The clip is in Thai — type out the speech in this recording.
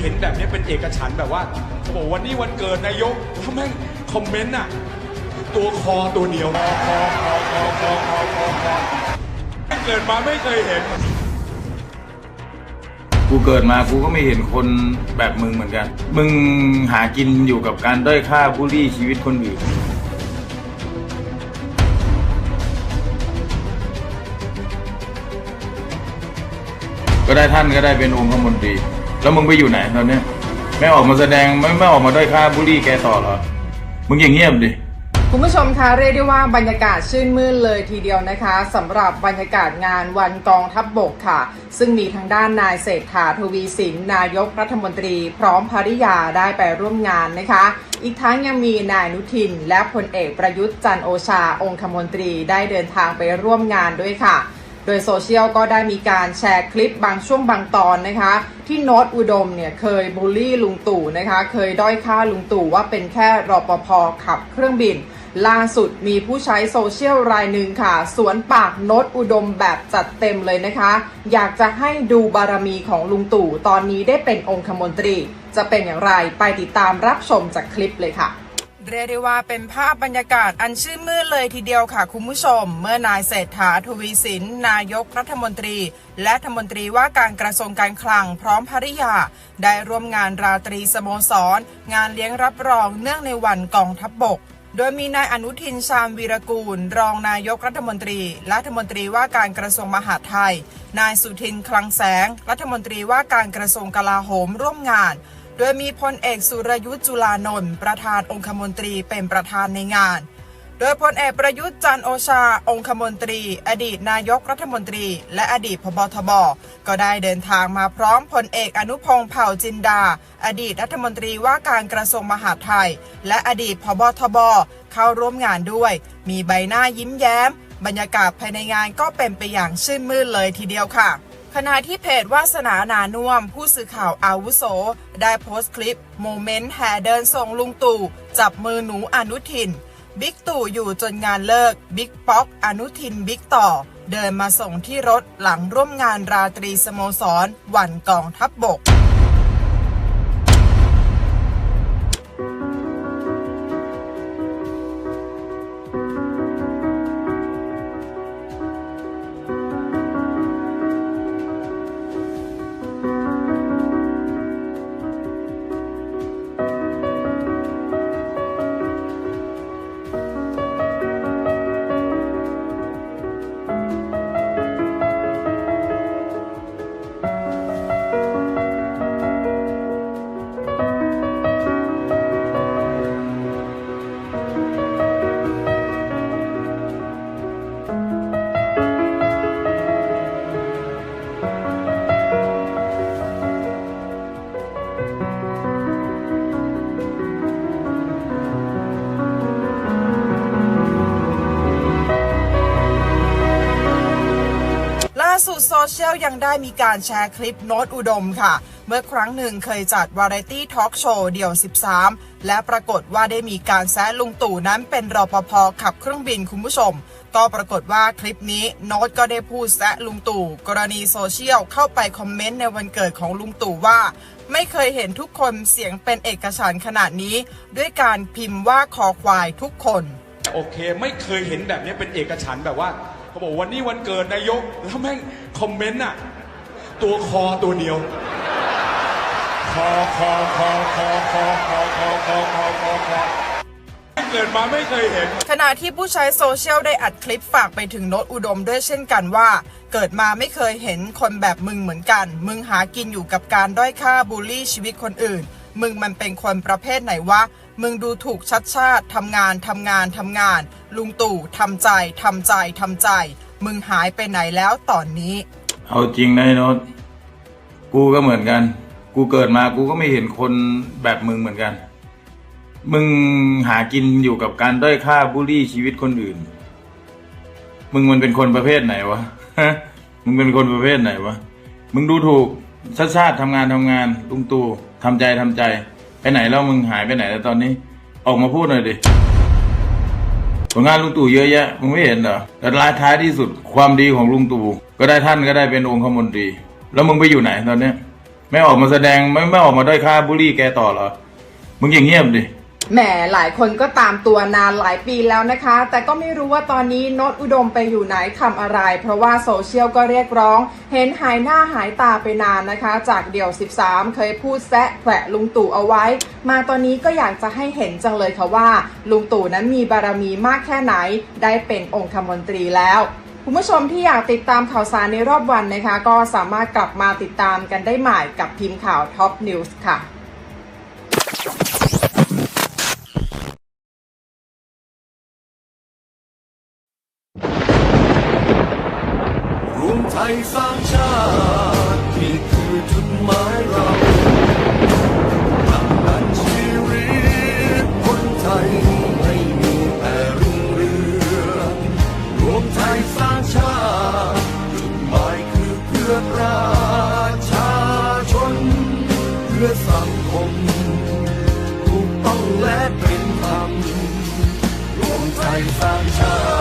เห็นแบบนี้เป็นเอกฉันท์แบบว่าเขาบอกวันนี้วันเกิดนายกถ้าแม่งคอมเมนต์อะตัวคอตัวเดียวคอคอคอคอคอคอคอคอเกิดมาไม่เคยเห็น กูเกิดมากูก็ไม่เห็นคนแบบมึงเหมือนกัน มึงหากินอยู่กับการด้อยค่าบูลลี่ชีวิตคนอื่นก็ได้ท่านก็ได้เป็นองค์คมนตรี แล้วมึงไปอยู่ไหนตอนเนี้ยไม่ออกมาแสดงไม่ไม่ออกมาด้อยค่าบูลลี่แกต่อเหรอ มึงอย่างเงียบดิ คุณผู้ชมคะเรียกได้ว่าบรรยากาศชื่นมื่นเลยทีเดียวนะคะสำหรับบรรยากาศงานวันกองทัพบบกค่ะ ซึ่งมีทางด้านนายเศรษฐาทวีสิน นายกรัฐมนตรี พร้อมภริยาได้ไปร่วมงานนะคะ อีกทั้งยังมีนายนุทิน และพลเอกประยุทธ์จันโอชาองคมนตรีได้เดินทางไปร่วมงานด้วยค่ะ โดยโซเชียลก็ได้มีการแชร์คลิปบางช่วงบางตอนนะคะ ที่โน้ตอุดมเนี่ยเคยบูลลี่ลุงตู่นะคะ เคยด้อยค่าลุงตู่ว่าเป็นแค่รปภขับเครื่องบิน ล่าสุดมีผู้ใช้โซเชียลรายหนึ่งค่ะ สวนปากโน้ตอุดมแบบจัดเต็มเลยนะคะ อยากจะให้ดูบารมีของลุงตู่ตอนนี้ได้เป็นองคมนตรี จะเป็นอย่างไรไปติดตามรับชมจากคลิปเลยค่ะ เรียกได้ว่าเป็นภาพบรรยากาศอันชื่นมื่นเลยทีเดียวค่ะคุณผู้ชม เมื่อนายเศรษฐาทวีสิน นายกรัฐมนตรี และรัฐมนตรีว่าการกระทรวงการคลังพร้อมภริยา ได้ร่วมงานราตรีสโมสร งานเลี้ยงรับรองเนื่องในวันกองทัพบบก โดยมีนายอนุทินชาญวีรกูล รองนายกรัฐมนตรีและรัฐมนตรีว่าการกระทรวงมหาดไทย นายสุทินคลังแสง รัฐมนตรีว่าการกระทรวงกลาโหมร่วมงาน โดยมีพลเอกสุรยุทธ์จุลานนท์ประธานองคมนตรีเป็นประธานในงาน โดยพลเอกประยุทธ์จันโอชา องคมนตรี อดีตนายกรัฐมนตรี และอดีตพบทบ ก็ได้เดินทางมาพร้อมพลเอกอนุพงษ์เผ่าจินดา อดีตรัฐมนตรีว่าการกระทรวงมหาดไทย และอดีตพบทบ เข้าร่วมงานด้วย มีใบหน้ายิ้มแย้ม บรรยากาศภายในงานก็เป็นไปอย่างชื่นมื่นเลยทีเดียวค่ะ ขณะที่เพจวาสนานานุ่มผู้สื่อข่าวอาวุโส ได้โพสต์คลิปโมเมนต์แห่เดินส่งลุงตู่จับมือหนูอนุทิน บิ๊กตู่อยู่จนงานเลิก บิ๊กป๊อกอนุทินบิ๊กต่อ เดินมาส่งที่รถหลังร่วมงานราตรีสโมสรวันกองทัพบบก ยังได้มีการแชร์คลิปโน้ตอุดมค่ะ เมื่อครั้งหนึ่งเคยจัดวาไรตี้ทอล์กโชว์เดี่ยว 13 และปรากฏว่าได้มีการแซะลุงตู่นั้นเป็นรปภขับเครื่องบินคุณผู้ชม ก็ปรากฏว่าคลิปนี้โน้ตก็ได้พูดแซะลุงตู่ กรณีโซเชียลเข้าไปคอมเมนต์ในวันเกิดของลุงตู่ว่าไม่เคยเห็นทุกคนเสียงเป็นเอกฉันขนาดนี้ ด้วยการพิมพ์ว่าคอควายทุกคน โอเค ไม่เคยเห็นแบบนี้เป็นเอกฉันแบบว่า เขาบอกวันนี้วันเกิดนายก แล้วแม่งคอมเมนต์อะตัวคอตัวเดียว คอคอคอคอคอคอคอคอคอคอคอเกิดมาไม่เคยเห็น ขณะที่ผู้ใช้โซเชียลได้อัดคลิปฝากไปถึงโนตอุดมด้วยเช่นกันว่า เกิดมาไม่เคยเห็นคนแบบมึงเหมือนกัน มึงหากินอยู่กับการด้อยค่าบูลลี่ชีวิตคนอื่น มึงมันเป็นคนประเภทไหนวะ มึงดูถูกชัดชาติทำงานทำงานทำงาน ลุงตู่ทำใจทำใจทำใจ มึงหายไปไหนแล้วตอนนี้ เอาจริงนะไอ้โนตกูก็เหมือนกัน กูเกิดมากูก็ไม่เห็นคนแบบมึงเหมือนกัน มึงหากินอยู่กับการด้อยค่าบูลลี่ชีวิตคนอื่น มึงมันเป็นคนประเภทไหนวะฮะมึงเป็นคนประเภทไหนวะ มึงดูถูกชาติชาติทำงานทำงาน ลุงตู่ทำใจทำใจ ไปไหนแล้วมึงหายไปไหนแล้วตอนนี้ ออกมาพูดหน่อยดิผลงานลุงตู่เยอะแยะมึงไม่เห็นเหรอแต่ลายท้ายที่สุดความดีของลุงตู่ก็ได้ท่านก็ได้เป็นองคมนตรี แล้วมึงไปอยู่ไหนตอนเนี้ย ไม่ออกมาแสดงไม่ไม่ออกมาด้อยค่าบุรี่แกต่อเหรอมึงอย่างเงียบดิ แหมหลายคนก็ตามตัวนานหลายปีแล้วนะคะ แต่ก็ไม่รู้ว่าตอนนี้โนตอุดมไปอยู่ไหนทำอะไร เพราะว่าโซเชียลก็เรียกร้อง เห็นหายหน้าหายตาไปนานนะคะ จากเดี่ยว 13 เคยพูดแซะแขวะลุงตู่เอาไว้ มาตอนนี้ก็อยากจะให้เห็นจังเลยค่ะว่า ลุงตู่นั้นมีบารมีมากแค่ไหน ได้เป็นองคมนตรีแล้วคุณผู้ชมที่อยากติดตามข่าวสารในรอบวันนะคะ ก็สามารถกลับมาติดตามกันได้ใหม่กับทีมข่าวท็อปนิวส์ค่ะ มไทยสร้างชาตินี่คือจุดหมายเราทำดันชีวิตคนไทยให้มีแต่รุ่งเรืองรวมไทยสร้างชาติจุดหมายคือเพื่อประชาชน เพื่อสังคมถูกต้องและเป็นธรรมรวมไทยสร้างชาติ